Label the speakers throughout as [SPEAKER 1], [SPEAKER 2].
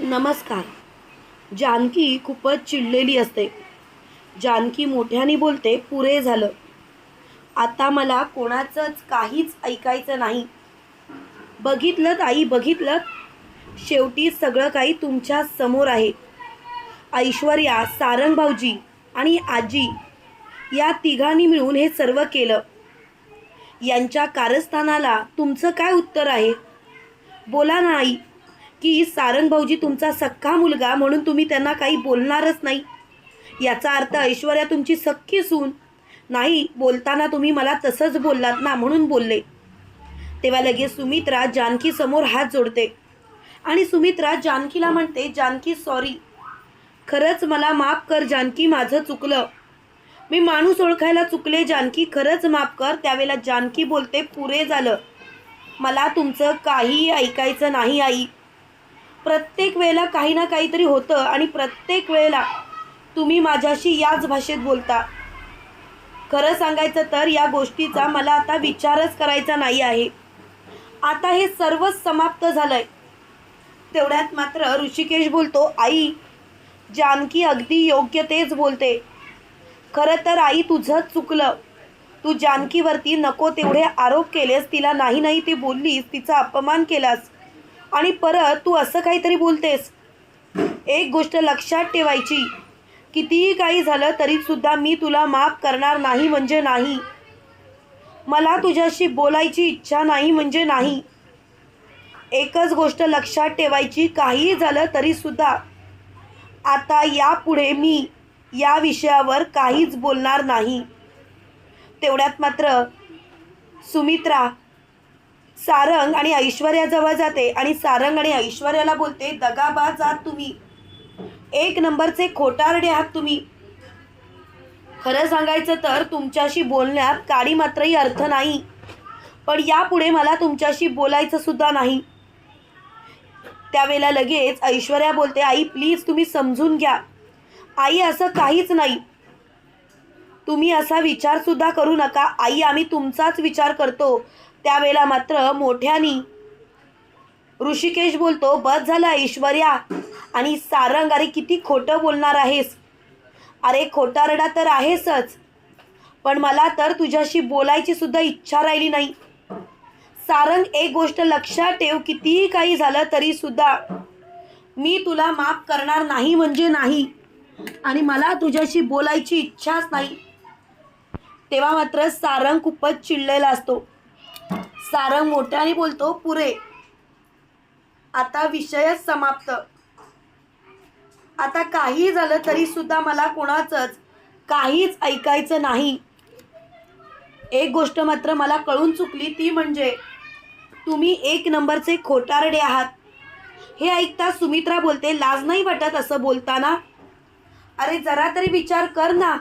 [SPEAKER 1] नमस्कार. जानकी खूपच चिडलेली असते. जानकी मोठ्याने बोलते पुरे झालं. आता मला कोणाचंच काहीच ऐकायचं नाही. बघितलं आई बघितलं. शेवटी सगळं काही तुमच्यासमोर आहे. ऐश्वर्या सारंग भाऊजी आणि आजी या तिघांनी मिळून हे सर्व केलं. यांच्या कारस्थानाला तुमचं काय उत्तर आहे? बोला ना आई. की सारंग भाऊजी तुमचा सख्खा मुलगा म्हणून तुम्ही त्यांना काही बोलणारच नाही. याचा अर्थ ऐश्वर्या तुमची सख्खी सून. नाही बोलताना तुम्ही मला तसंच बोललात ना म्हणून बोलले. तेव्हा लगेच सुमित्रा जानकी समोर हात जोडते. आणि सुमित्रा जानकीला म्हणते जानकी सॉरी खरंच मला माफ कर जानकी माझं चुकलं. मी माणूस ओळखायला चुकले जानकी खरंच माफ कर. त्यावेळेला जानकी बोलते पुरे झालं. मला तुमचं काहीही ऐकायचं नाही आई. प्रत्येक वेळेला काही ना काहीतरी होतं आणि प्रत्येक वेळेला तुम्ही माझ्याशी याच भाषेत बोलता. खरं सांगायचं तर या गोष्टीचा मला आता विचारच करायचा नाही आहे. आता हे सर्वच समाप्त झालंय. तेवढ्यात मात्र ऋषिकेश बोलतो आई जानकी अगदी योग्य तेच बोलते. खरं तर आई तुझंच चुकलं. तू जानकीवरती नको तेवढे आरोप केलेस तिला नाही नाही ते बोललीस तिचा अपमान केलास. आणि परत तू असं काहीतरी बोलतेस. एक गोष्ट लक्षात ठेवायची. कितीही काही झालं तरीसुद्धा मी तुला माफ करणार नाही म्हणजे नाही. मला तुझ्याशी बोलायची इच्छा नाही म्हणजे नाही. एकच गोष्ट लक्षात ठेवायची काहीही झालं तरीसुद्धा. आता यापुढे मी या विषयावर काहीच बोलणार नाही. तेवढ्यात मात्र सुमित्रा सारंग आणि ऐश्वर्याजवळ जाते आणि सारंग आणि ऐश्वर्याला बोलते दगाबाज आहात तुम्ही. एक नंबरचे खोटारडे आहात तुम्ही. खरं सांगायचं तर तुमच्याशी बोलण्यात काडी मात्रही अर्थ नाही. पण यापुढे मला तुमच्याशी बोलायचं सुद्धा नाही. त्यावेळेला लगेच ऐश्वर्या बोलते आई प्लीज तुम्ही समजून घ्या. आई असं काहीच नाही. तुम्ही असा विचार सुद्धा करू नका. आई आम्ही तुमचाच विचार करतो. त्यावेळेला मात्र मोठ्यानी ऋषिकेश बोलतो बस झालं ऐश्वर्या. आणि सारंग अरे किती खोटं बोलणार आहेस? अरे खोटारडा तर आहेसच. पण मला तर तुझ्याशी बोलायची सुद्धा इच्छा राहिली नाही. सारंग एक गोष्ट लक्षात ठेव कितीही काही झालं तरी सुद्धा मी तुला माफ करणार नाही म्हणजे नाही. आणि मला तुझ्याशी बोलायची इच्छाच नाही. तेव्हा मात्र सारंग खूपच चिडलेला असतो. सारंग मोठ्याने बोलतो पुरे. आता विषयच समाप्त. आता काही झालं तरी सुद्धा मला कोणाचंच काहीच ऐकायचं नाही. एक गोष्ट मात्र मला कळून चुकली ती म्हणजे तुम्ही एक नंबरचे खोटारडे आहात. हे ऐकता सुमित्रा बोलते लाज नाही वाटत असं बोलताना? अरे जरा तरी विचार कर ना.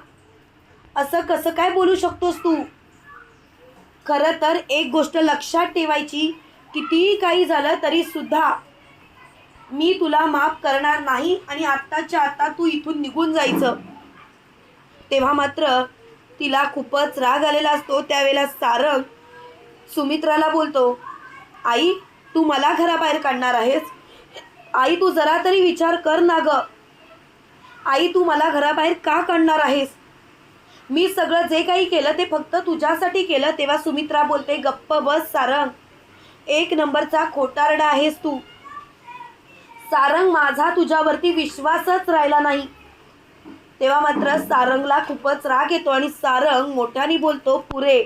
[SPEAKER 1] असं कसं काय बोलू शकतोस तू? खरं तर एक गोष्ट लक्षात ठेवायची कितीही काही झालं तरी सुद्धा मी तुला माफ करणार नाही आणि आत्ताच्या आत्ता तू इथून निघून जायचं. तेव्हा मात्र तिला खूपच राग आलेला असतो. त्यावेळेला सारंग सुमित्राला बोलतो आई तू मला घराबाहेर काढणार आहेस? आई तू जरा तरी विचार कर ना ग. आई तू मला घराबाहेर का काढणार आहेस? मी सगळं जे काही केलं ते फक्त तुझ्यासाठी केलं तेव्हा सुमित्रा बोलते गप्प बस सारंग. एक नंबरचा खोटारडा आहेस तू. सारंग माझा तुझ्यावरती विश्वासच राहिला नाही. तेव्हा मात्र सारंगला खूपच राग येतो आणि सारंग मोठ्याने बोलतो पुरे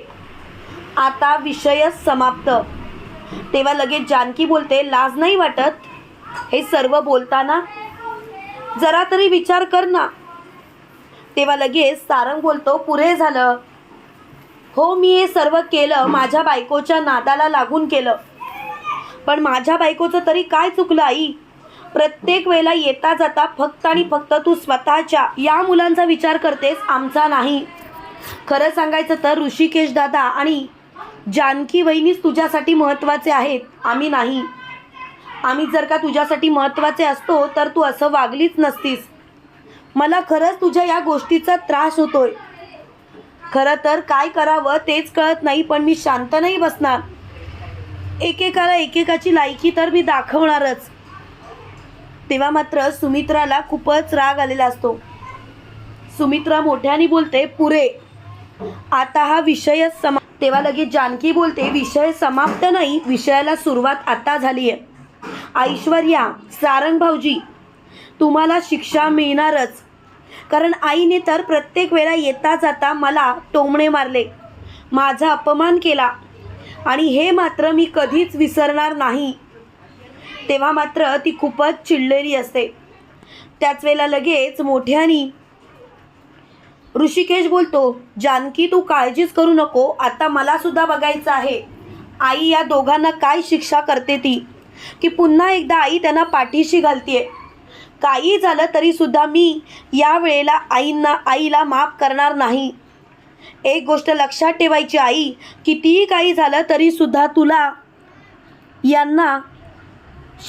[SPEAKER 1] आता विषयच समाप्त. तेव्हा लगेच जानकी बोलते लाज नाही वाटत? हे सर्व बोलताना? जरा तरी विचार कर ना. तेव्हा लगेच सारंग बोलतो पुरे झालं. हो मी हे सर्व केलं माझ्या बायकोच्या नादाला लागून केलं. पण माझ्या बायकोचं तरी काय चुकलं आई? प्रत्येक वेळेला येता जाता फक्त आणि फक्त तू स्वतःच्या या मुलांचा विचार करतेस आमचा नाही. खरं सांगायचं तर ऋषिकेश दादा आणि जानकी वहिनीच तुझ्यासाठी महत्त्वाचे आहेत आम्ही नाही. आम्ही जर का तुझ्यासाठी महत्त्वाचे असतो तर तू असं वागलीच नसतीस. मला खरंच तुझ्या या गोष्टीचा त्रास होतोय. खरं तर काय करावं तेच कळत नाही पण मी शांत नाही बसणार. एकेकाला एकेकाची लायकी तर मी दाखवणारच. तेव्हा मात्र सुमित्राला खूपच राग आलेला असतो. सुमित्रा मोठ्याने बोलते पुरे आता हा विषय समा तेव्हा लगेच जानकी बोलते विषय समाप्त नाही विषयाला सुरुवात आता झाली आहे ऐश्वर्या सारंग भाऊजी तुम्हाला शिक्षा मिळणारच. कारण आईने तर प्रत्येक वेळा येता जाता मला टोमणे मारले. माझा अपमान केला. आणि हे मात्र मी कधीच विसरणार नाही. तेव्हा मात्र ती खूपच चिडलेली असते. त्याच वेळेला लगेच मोठ्यानी ऋषिकेश बोलतो जानकी तू काळजीच करू नको आता मला सुद्धा बघायचं आहे. आई या दोघांना काय शिक्षा करते ती? की पुन्हा एकदा आई त्यांना पाठीशी घालतीये. काही झालं तरी सुद्धा मी या वेळेला आईंना आईला माफ करणार नाही. एक गोष्ट लक्षात ठेवायची आई कितीही काही झालं तरी सुद्धा तुला यांना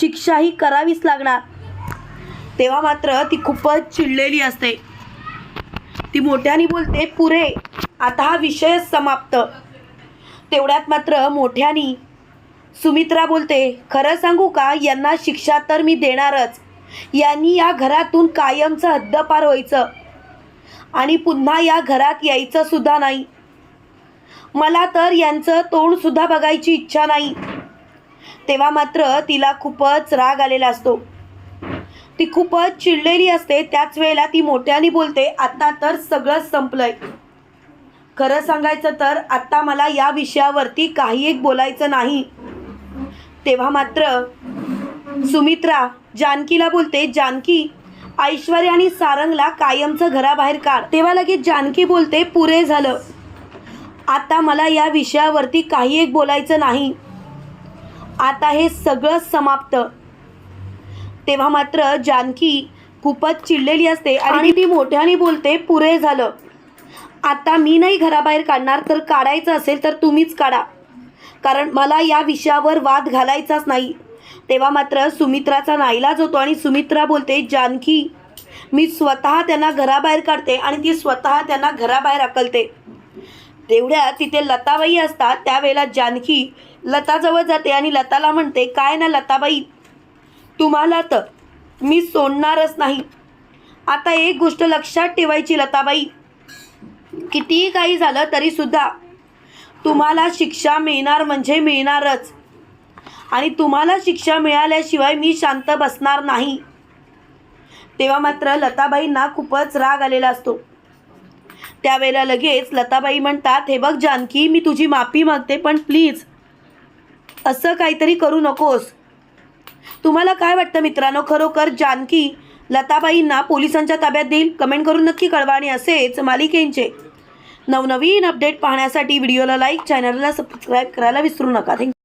[SPEAKER 1] शिक्षाही करावीच लागणार. तेव्हा मात्र ती खूपच चिडलेली असते. ती मोठ्याने बोलते पुरे आता हा विषय समाप्त. तेवढ्यात मात्र मोठ्यानी सुमित्रा बोलते खरं सांगू का यांना शिक्षा तर मी देणारच. यांनी या घरातून कायमचं हद्दपार व्हायचं. आणि पुन्हा या घरात यायचं सुद्धा नाही. मला तर यांचं तोंडसुद्धा बघायची इच्छा नाही. तेव्हा मात्र तिला खूपच राग आलेला असतो. ती खूपच चिडलेली असते. त्याच वेळेला ती मोठ्याने बोलते आता तर सगळंच संपलंय. खरं सांगायचं तर आत्ता मला या विषयावरती काही एक बोलायचं नाही. तेव्हा मात्र सुमित्रा जानकीला बोलते जानकी ऐश्वर्या आणि सारंगला कायमचं घराबाहेर काढ. तेव्हा लगेच जानकी बोलते पुरे झालं. आता मला या विषयावरती काही एक बोलायचं नाही. आता हे सगळं समाप्त. तेव्हा मात्र जानकी खूपच चिडलेली असते आणि ती मोठ्याने बोलते पुरे झालं. आता मी नाही घराबाहेर काढणार तर काढायचं असेल तर तुम्हीच काढा. कारण मला या विषयावर वाद घालायचाच नाही. तेव्हा मात्र सुमित्राचा नाईलाज होतो आणि सुमित्रा बोलते जानकी मी स्वतः त्यांना घराबाहेर काढते आणि ती स्वतः त्यांना घराबाहेर अकलते तेवढ्या तिथे लताबाई असतात. त्यावेळेला जानकी लताजवळ जाते आणि लताला म्हणते काय ना लताबाई तुम्हाला तर मी सोडणारच नाही. आता एक गोष्ट लक्षात ठेवायची लताबाई. कितीही काही झालं तरीसुद्धा तुम्हाला शिक्षा मिळणार म्हणजे मिळणारच. आणि तुम्हाला शिक्षा मिळाल्याशिवाय मी शांत बसणार नाही. तेव्हा मात्र लताबाईंना खूपच राग आलेला असतो. त्यावेळेला लगेच लताबाई म्हणतात हे बघ जानकी मी तुझी माफी मागते पण प्लीज असं काहीतरी करू नकोस. तुम्हाला काय वाटतं मित्रांनो? खरोखर जानकी लताबाईंना पोलिसांच्या ताब्यात देईल? कमेंट करून नक्की कळवा आणि असेच मालिकेंचे नवनवीन अपडेट पाहण्यासाठी व्हिडिओला लाईक चॅनलला सबस्क्राईब करायला विसरू नका. थँक्यू